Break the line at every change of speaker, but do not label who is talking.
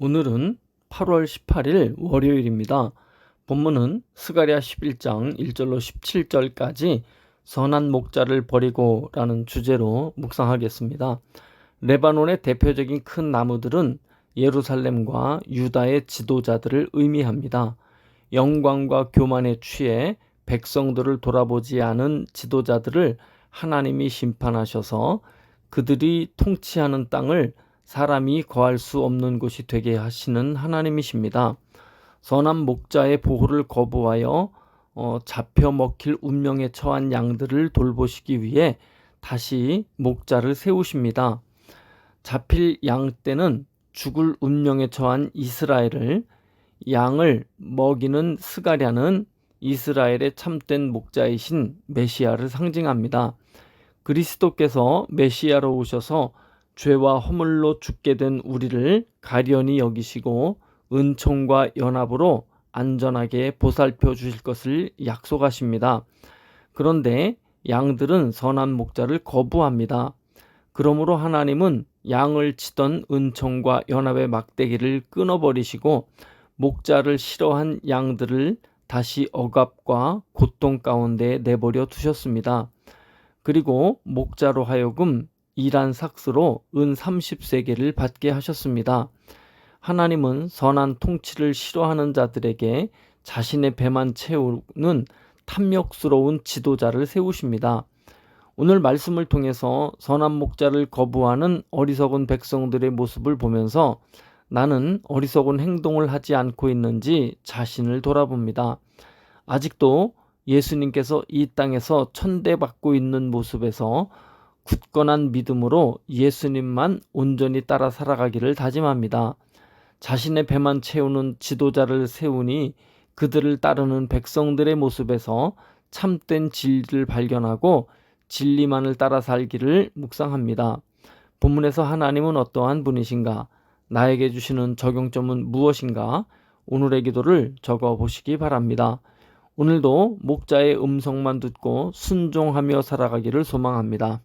오늘은 8월 18일 월요일입니다. 본문은 스가랴 11장 1절로 17절까지 선한 목자를 버리고 라는 주제로 묵상하겠습니다. 레바논의 대표적인 큰 나무들은 예루살렘과 유다의 지도자들을 의미합니다. 영광과 교만에 취해 백성들을 돌아보지 않은 지도자들을 하나님이 심판하셔서 그들이 통치하는 땅을 사람이 거할 수 없는 곳이 되게 하시는 하나님이십니다. 선한 목자의 보호를 거부하여 어, 잡혀 먹힐 운명에 처한 양들을 돌보시기 위해 다시 목자를 세우십니다. 잡힐 양 떼는 죽을 운명에 처한 이스라엘을 양을 먹이는 스가랴는 이스라엘의 참된 목자이신 메시아를 상징합니다. 그리스도께서 메시아로 오셔서 죄와 허물로 죽게 된 우리를 가련히 여기시고 은총과 연합으로 안전하게 보살펴 주실 것을 약속하십니다. 그런데 양들은 선한 목자를 거부합니다. 그러므로 하나님은 양을 치던 은총과 연합의 막대기를 끊어버리시고 목자를 싫어한 양들을 다시 억압과 고통 가운데 내버려 두셨습니다. 그리고 목자로 하여금 이란 삭스로 은 30세계를 받게 하셨습니다. 하나님은 선한 통치를 싫어하는 자들에게 자신의 배만 채우는 탐욕스러운 지도자를 세우십니다. 오늘 말씀을 통해서 선한 목자를 거부하는 어리석은 백성들의 모습을 보면서 나는 어리석은 행동을 하지 않고 있는지 자신을 돌아봅니다. 아직도 예수님께서 이 땅에서 천대받고 있는 모습에서 굳건한 믿음으로 예수님만 온전히 따라 살아가기를 다짐합니다. 자신의 배만 채우는 지도자를 세우니 그들을 따르는 백성들의 모습에서 참된 진리를 발견하고 진리만을 따라 살기를 묵상합니다. 본문에서 하나님은 어떠한 분이신가? 나에게 주시는 적용점은 무엇인가? 오늘의 기도를 적어 보시기 바랍니다. 오늘도 목자의 음성만 듣고 순종하며 살아가기를 소망합니다.